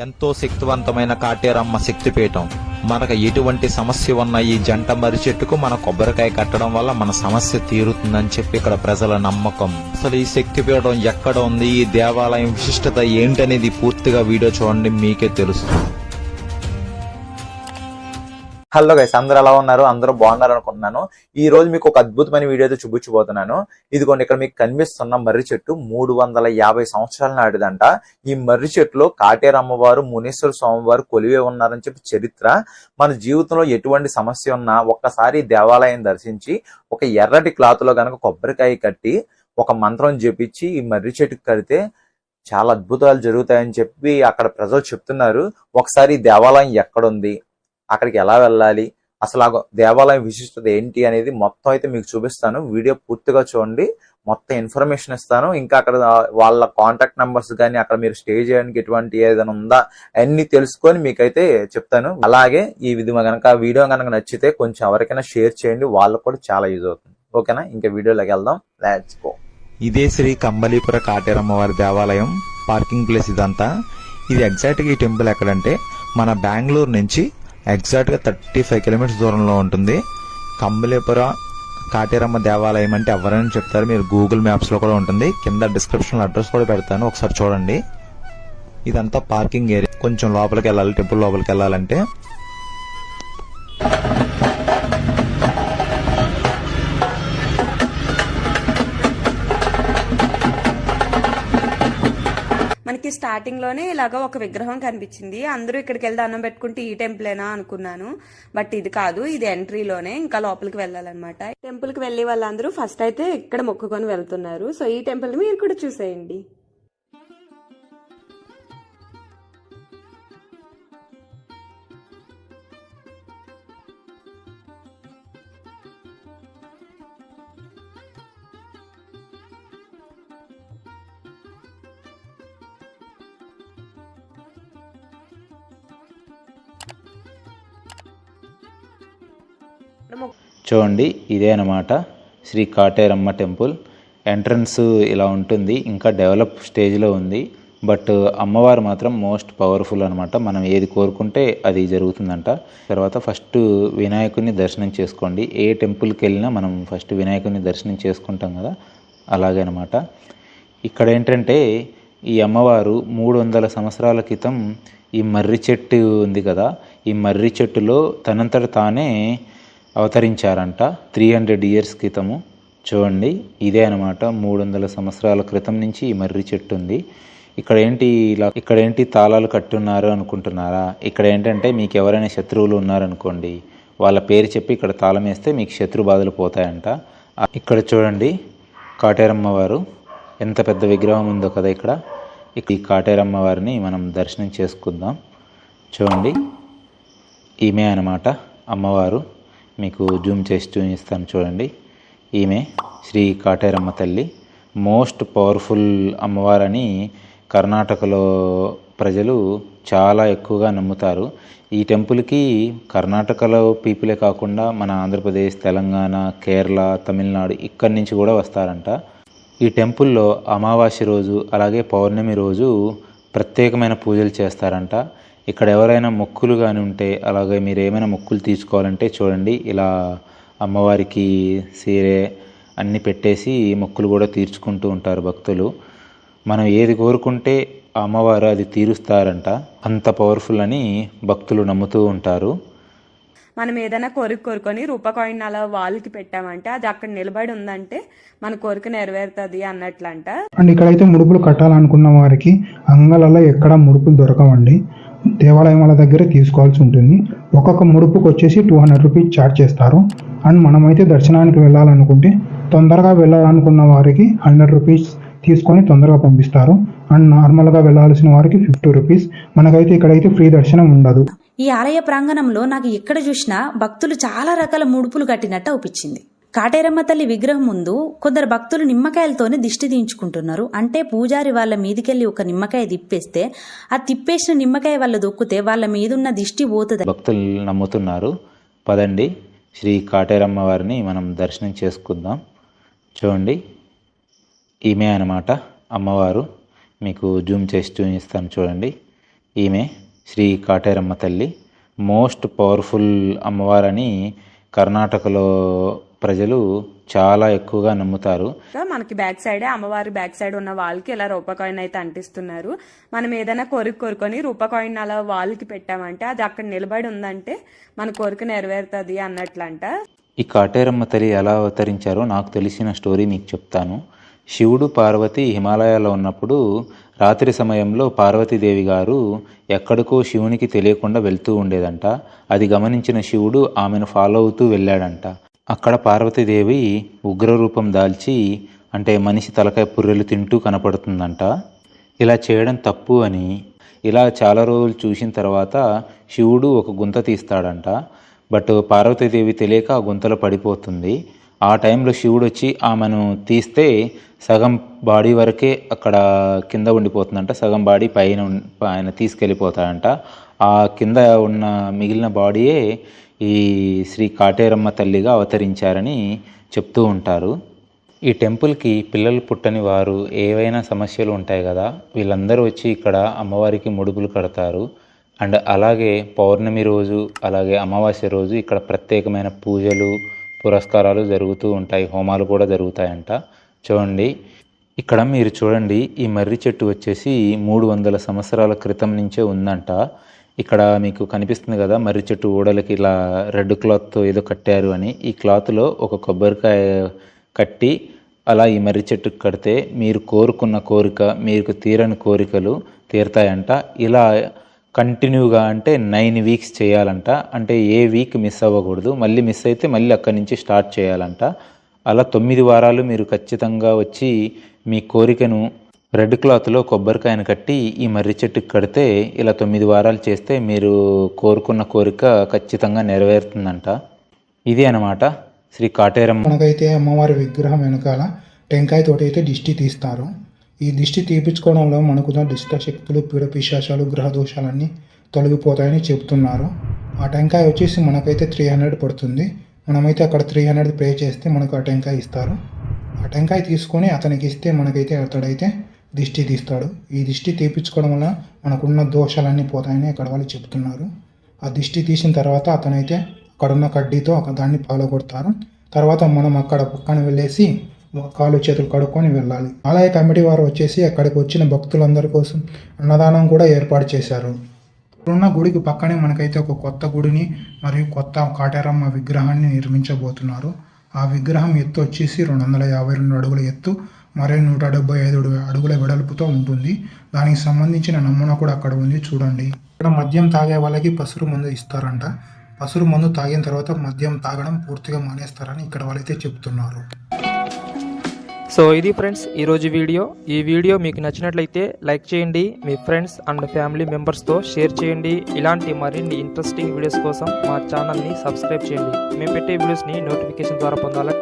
ఎంతో శక్తివంతమైన కాటేరమ్మ శక్తిపీఠం. మనకు ఎటువంటి సమస్య ఉన్న ఈ జంట మర్రి చెట్టుకు మన కొబ్బరికాయ కట్టడం వల్ల మన సమస్య తీరుతుందని చెప్పి ఇక్కడ ప్రజల నమ్మకం. అసలు ఈ శక్తిపీఠం ఎక్కడ ఉంది? ఈ దేవాలయం విశిష్టత ఏంటనేది పూర్తిగా వీడియో చూడండి మీకే తెలుస్తుంది. హలో గైస్ అందరూ ఎలా ఉన్నారు? అందరూ బాగున్నారు అనుకుంటున్నాను. ఈ రోజు మీకు ఒక అద్భుతమైన వీడియో అయితే చూపించబోతున్నాను. ఇదిగోండి ఇక్కడ మీకు కనిపిస్తున్న మర్రి చెట్టు మూడు వందల యాభై సంవత్సరాల నాటిదంట. ఈ మర్రి చెట్టులో కాటేరు అమ్మవారు మునీశ్వర స్వామివారు కొలివే ఉన్నారని చెప్పి చరిత్ర. మన జీవితంలో ఎటువంటి సమస్య ఉన్నా ఒక్కసారి దేవాలయం దర్శించి ఒక ఎర్రటి క్లాత్లో గనక కొబ్బరికాయ కట్టి ఒక మంత్రం జపించి ఈ మర్రి చెట్టుకు కడితే చాలా అద్భుతాలు జరుగుతాయని చెప్పి అక్కడ ప్రజలు చెప్తున్నారు. ఒకసారి ఈ దేవాలయం ఎక్కడుంది? అక్కడికి ఎలా వెళ్ళాలి? అసలు ఆ దేవాలయం విశిష్టత ఏంటి అనేది మొత్తం అయితే మీకు చూపిస్తాను. వీడియో పూర్తిగా చూడండి. మొత్తం ఇన్ఫర్మేషన్ ఇస్తాను. ఇంకా అక్కడ వాళ్ళ కాంటాక్ట్ నెంబర్స్ కానీ అక్కడ మీరు స్టే చేయడానికి ఎటువంటి ఏదైనా ఉందా అన్ని తెలుసుకొని మీకైతే చెప్తాను. అలాగే ఈ విధంగా కనుక వీడియో కనుక నచ్చితే కొంచెం ఎవరికైనా షేర్ చేయండి. వాళ్ళకు కూడా చాలా యూజ్ అవుతుంది. ఓకేనా? ఇంకా వీడియోలోకి వెళ్దాం. లెట్స్ గో ఇదే శ్రీ కంబలీపుర కాటేరమ్మ వారి దేవాలయం. పార్కింగ్ ప్లేస్ ఇదంతా. ఇది ఎగ్జాక్ట్గా ఈ టెంపుల్ ఎక్కడంటే మన బెంగళూరు నుంచి ఎగ్జాక్ట్గా థర్టీ ఫైవ్ కిలోమీటర్స్ దూరంలో ఉంటుంది. కంబలేపుర కాటేరమ్మ దేవాలయం అంటే ఎవరైనా చెప్తారు. మీరు గూగుల్ మ్యాప్స్లో కూడా ఉంటుంది. కింద డిస్క్రిప్షన్లో అడ్రస్ కూడా పెడతాను. ఒకసారి చూడండి. ఇదంతా పార్కింగ్ ఏరియా కొంచెం లోపలికి వెళ్ళాలి టెంపుల్ లోపలికి వెళ్ళాలంటే. స్టార్టింగ్లోనే ఇలాగ ఒక విగ్రహం కనిపించింది. అందరూ ఇక్కడికి వెళ్ళి దండం పెట్టుకుంటే ఈ టెంపులేనా అనుకున్నాను. బట్ ఇది కాదు ఇది ఎంట్రీలోనే ఇంకా లోపలికి వెళ్ళాలన్నమాట. టెంపుల్కి వెళ్ళే వాళ్ళందరూ ఫస్ట్ అయితే ఇక్కడ మొక్కుకొని వెళ్తున్నారు. సో ఈ టెంపుల్ మీరు కూడా చూసేయండి. చూడండి ఇదే అనమాట శ్రీ కాటేరమ్మ టెంపుల్. ఎంట్రన్స్ ఇలా ఉంటుంది ఇంకా డెవలప్ స్టేజ్లో ఉంది. బట్ అమ్మవారు మాత్రం మోస్ట్ పవర్ఫుల్ అనమాట మనం ఏది కోరుకుంటే అది జరుగుతుందంట. తర్వాత ఫస్ట్ వినాయకుడిని దర్శనం చేసుకోండి. ఏ టెంపుల్కి వెళ్ళినా మనం ఫస్ట్ వినాయకుడిని దర్శనం చేసుకుంటాం కదా అలాగే అనమాట ఇక్కడ ఏంటంటే ఈ అమ్మవారు మూడు వందల సంవత్సరాల క్రితం ఈ మర్రి చెట్టు ఉంది కదా ఈ మర్రి చెట్టులో తనంతట తానే అవతరించారంట. త్రీ హండ్రెడ్ ఇయర్స్ క్రితము. చూడండి ఇదే అనమాట మూడు వందల సంవత్సరాల క్రితం నుంచి ఈ మర్రి చెట్టు ఉంది. ఇక్కడ ఏంటి ఇలా ఇక్కడ ఏంటి తాళాలు కట్టున్నారు అనుకుంటున్నారా? ఇక్కడ ఏంటంటే మీకు ఎవరైనా శత్రువులు ఉన్నారనుకోండి వాళ్ళ పేరు చెప్పి ఇక్కడ తాళం వేస్తే మీకు శత్రు బాధలు పోతాయంట. ఇక్కడ చూడండి కాటేరమ్మ వారు. ఎంత పెద్ద విగ్రహం ఉందో కదా ఇక్కడ. ఈ కాటేరమ్మ వారిని మనం దర్శనం చేసుకుందాం. చూడండి ఈమె అనమాట అమ్మవారు. మీకు జూమ్ చేసి చూపిస్తాను చూడండి. ఈమె శ్రీ కాటేరమ్మ తల్లి మోస్ట్ పవర్ఫుల్ అమ్మవారని కర్ణాటకలో ప్రజలు చాలా ఎక్కువగా నమ్ముతారు. ఈ టెంపుల్కి కర్ణాటకలో పీపులే కాకుండా మన ఆంధ్రప్రదేశ్ తెలంగాణ కేరళ తమిళనాడు ఇక్కడి నుంచి కూడా వస్తారంట. ఈ టెంపుల్లో అమావాస్య రోజు అలాగే పౌర్ణమి రోజు ప్రత్యేకమైన పూజలు చేస్తారంట. ఇక్కడ ఎవరైనా మొక్కులు కానీ ఉంటే అలాగే మీరు ఏమైనా మొక్కులు తీర్చుకోవాలంటే చూడండి ఇలా అమ్మవారికి సీరే అన్నీ పెట్టేసి మొక్కులు కూడా తీర్చుకుంటూ ఉంటారు భక్తులు. మనం ఏది కోరుకుంటే అమ్మవారు అది తీరుస్తారంట. అంత పవర్ఫుల్ అని భక్తులు నమ్ముతూ ఉంటారు. మనం ఏదైనా కోరిక కోరుకొని రూపా కాయిన్ అలా వాళ్ళకి పెట్టామంటే అది అక్కడ నిలబడి ఉందంటే మన కోరిక నెరవేరుతుంది అన్నట్లంట. అండ్ ఇక్కడైతే ముడుపులు కట్టాలనుకున్న వారికి అంగలలో ఎక్కడ ముడుపులు దొరకవండి. దేవాలయం వాళ్ళ దగ్గర తీసుకోవాల్సి ఉంటుంది. ఒక్కొక్క ముడుపుకి వచ్చేసి టూ హండ్రెడ్ రూపీస్ ఛార్జ్ చేస్తారు. అండ్ మనమైతే దర్శనానికి వెళ్ళాలనుకుంటే తొందరగా వెళ్ళాలనుకున్న వారికి హండ్రెడ్ రూపీస్ తీసుకొని తొందరగా పంపిస్తారు. అండ్ నార్మల్గా వెళ్ళాల్సిన వారికి ఫిఫ్టీ రూపీస్ మనకైతే ఇక్కడైతే ఫ్రీ దర్శనం ఉండదు. ఈ ఆలయ ప్రాంగణంలో నాకు ఎక్కడ చూసినా భక్తులు చాలా రకాల ముడుపులు కట్టినట్టు అనిపించింది. కాటేరమ్మ తల్లి విగ్రహం ముందు కొందరు భక్తులు నిమ్మకాయలతోనే దిష్టి తీయించుకుంటున్నారు. అంటే పూజారి వాళ్ళ మీదికెళ్ళి ఒక నిమ్మకాయ తిప్పేస్తే ఆ తిప్పేసిన నిమ్మకాయ వాళ్ళ దొక్కితే వాళ్ళ మీదున్న దిష్టి పోతుంది. భక్తులు నమ్ముతున్నారు. పదండి శ్రీ కాటేరమ్మ వారిని మనం దర్శనం చేసుకుందాం. చూడండి ఈమె అన్నమాట అమ్మవారు. మీకు జూమ్ చేసి చూపిస్తాను చూడండి. ఈమె శ్రీ కాటేరమ్మ తల్లి. మోస్ట్ పవర్ఫుల్ అమ్మవారని కర్ణాటకలో ప్రజలు చాలా ఎక్కువగా నమ్ముతారు. మనకి బ్యాక్ సైడే అమ్మవారి బ్యాక్ సైడ్ ఉన్న వాళ్ళకి ఇలా రూపా కాయిన్ అయితే అంటిస్తున్నారు. మనం ఏదైనా కోరిక కోరుకొని రూపా కాయిన్ అలా వాళ్ళకి పెట్టామంటే అది అక్కడ నిలబడి ఉందంటే మన కోరిక నెరవేరుతుంది అన్నట్లంట. ఈ కాటేరమ్మ తల్లి ఎలా అవతరించారో నాకు తెలిసిన స్టోరీ మీకు చెప్తాను. శివుడు పార్వతి హిమాలయాల్లో ఉన్నప్పుడు రాత్రి సమయంలో పార్వతీదేవి గారు ఎక్కడికో శివునికి తెలియకుండా వెళ్తూ ఉండేదంట. అది గమనించిన శివుడు ఆమెను ఫాలో అవుతూ వెళ్ళాడంట. అక్కడ పార్వతీదేవి ఉగ్రరూపం దాల్చి అంటే మనిషి తలకాయ పుర్రెలు తింటూ కనపడుతుందంట. ఇలా చేయడం తప్పు అని ఇలా చాలా రోజులు చూసిన తర్వాత శివుడు ఒక గుంత తీస్తాడంట. బట్ పార్వతీదేవి తెలియక ఆ గుంతలో పడిపోతుంది. ఆ టైంలో శివుడు వచ్చి ఆమెను తీస్తే సగం బాడీ వరకే అక్కడ కింద ఉండిపోతుందంట. సగం బాడీ పైన ఆయన తీసుకెళ్ళిపోతాడంట. ఆ కింద ఉన్న మిగిలిన బాడీయే ఈ శ్రీ కాటేరమ్మ తల్లిగా అవతరించారని చెప్తూ ఉంటారు. ఈ టెంపుల్కి పిల్లలు పుట్టని వారు ఏవైనా సమస్యలు ఉంటాయి కదా వీళ్ళందరూ వచ్చి ఇక్కడ అమ్మవారికి ముడుపులు కడతారు. అండ్ అలాగే పౌర్ణమి రోజు అలాగే అమావాస్య రోజు ఇక్కడ ప్రత్యేకమైన పూజలు పురస్కారాలు జరుగుతూ ఉంటాయి హోమాలు కూడా జరుగుతాయంట. చూడండి ఇక్కడ మీరు చూడండి ఈ మర్రి చెట్టు వచ్చేసి మూడు వందల సంవత్సరాల క్రితం నుంచే ఉందంట. ఇక్కడ మీకు కనిపిస్తుంది కదా మర్రి చెట్టు ఊడలకి ఇలా రెడ్ క్లాత్తో ఏదో కట్టారు అని. ఈ క్లాత్లో ఒక కొబ్బరికాయ కట్టి అలా ఈ మర్రి చెట్టుకు కడితే మీరు కోరుకున్న కోరిక మీకు తీరని కోరికలు తీరుతాయంట. ఇలా కంటిన్యూగా అంటే నైన్ వీక్స్ చేయాలంట. అంటే ఏ వీక్ మిస్ అవ్వకూడదు. మళ్ళీ మిస్ అయితే మళ్ళీ అక్కడి నుంచి స్టార్ట్ చేయాలంట. అలా తొమ్మిది వారాలు మీరు ఖచ్చితంగా వచ్చి మీ కోరికను రెడ్ క్లాత్లో కొబ్బరికాయను కట్టి ఈ మర్రి చెట్టుకు కడితే ఇలా తొమ్మిది వారాలు చేస్తే మీరు కోరుకున్న కోరిక ఖచ్చితంగా నెరవేరుతుందంట. ఇది అన్నమాట శ్రీ కాటేరమ్మ మనకైతే అమ్మవారి విగ్రహం వెనకాల టెంకాయ తోటి అయితే దిష్టి తీస్తారు. ఈ దిష్టి తీపించుకోవడంలో మనకున్న దుష్ట శక్తులు పీడ పిశాచాలు గ్రహ దోషాలన్నీ తొలగిపోతాయని చెప్తున్నారు. ఆ టెంకాయ వచ్చేసి మనకైతే త్రీ హండ్రెడ్ పడుతుంది. మనమైతే అక్కడ త్రీ హండ్రెడ్ పే చేస్తే మనకు ఆ టెంకాయ ఇస్తారు. ఆ టెంకాయ తీసుకొని అతనికి ఇస్తే మనకైతే అతడైతే దిష్టి తీస్తాడు. ఈ దిష్టి తీపించుకోవడం వల్ల మనకున్న దోషాలన్నీ పోతాయని అక్కడ వాళ్ళు చెప్తున్నారు. ఆ దిష్టి తీసిన తర్వాత అతనైతే అక్కడున్న కడ్డీతో దాన్ని పాలగొడతారు. తర్వాత మనం అక్కడ పక్కన వెళ్ళేసి కాలు చేతులు కడుక్కొని వెళ్ళాలి. ఆలయ కమిటీ వారు వచ్చేసి అక్కడికి వచ్చిన భక్తులందరి కోసం అన్నదానం కూడా ఏర్పాటు చేశారు. ఇప్పుడున్న గుడికి పక్కనే మనకైతే ఒక కొత్త గుడిని మరియు కొత్త కాటారమ్మ విగ్రహాన్ని నిర్మించబోతున్నారు. ఆ విగ్రహం ఎత్తు వచ్చేసి రెండు వందల యాభై రెండు అడుగుల ఎత్తు. మరియు నూట డెబ్బై ఐదు అడుగుల వెడల్పుతో ఉంటుంది. దానికి సంబంధించిన నమూనా కూడా అక్కడ ఉంది. చూడండి. ఇక్కడ మద్యం తాగే వాళ్ళకి పసురు మందు ఇస్తారంట. పసురు మందు తాగిన తర్వాత మద్యం తాగడం పూర్తిగా మానేస్తారని ఇక్కడ వాళ్ళైతే చెప్తున్నారు. సో ఇది ఫ్రెండ్స్ ఈరోజు వీడియో. ఈ వీడియో మీకు నచ్చినట్లయితే లైక్ చేయండి. మీ ఫ్రెండ్స్ అండ్ ఫ్యామిలీ మెంబర్స్తో షేర్ చేయండి. ఇలాంటి మరిన్ని ఇంట్రెస్టింగ్ వీడియోస్ కోసం మా ఛానల్ని సబ్స్క్రైబ్ చేయండి. మేము పెట్టే వీడియోస్ని నోటిఫికేషన్ ద్వారా పొందాలి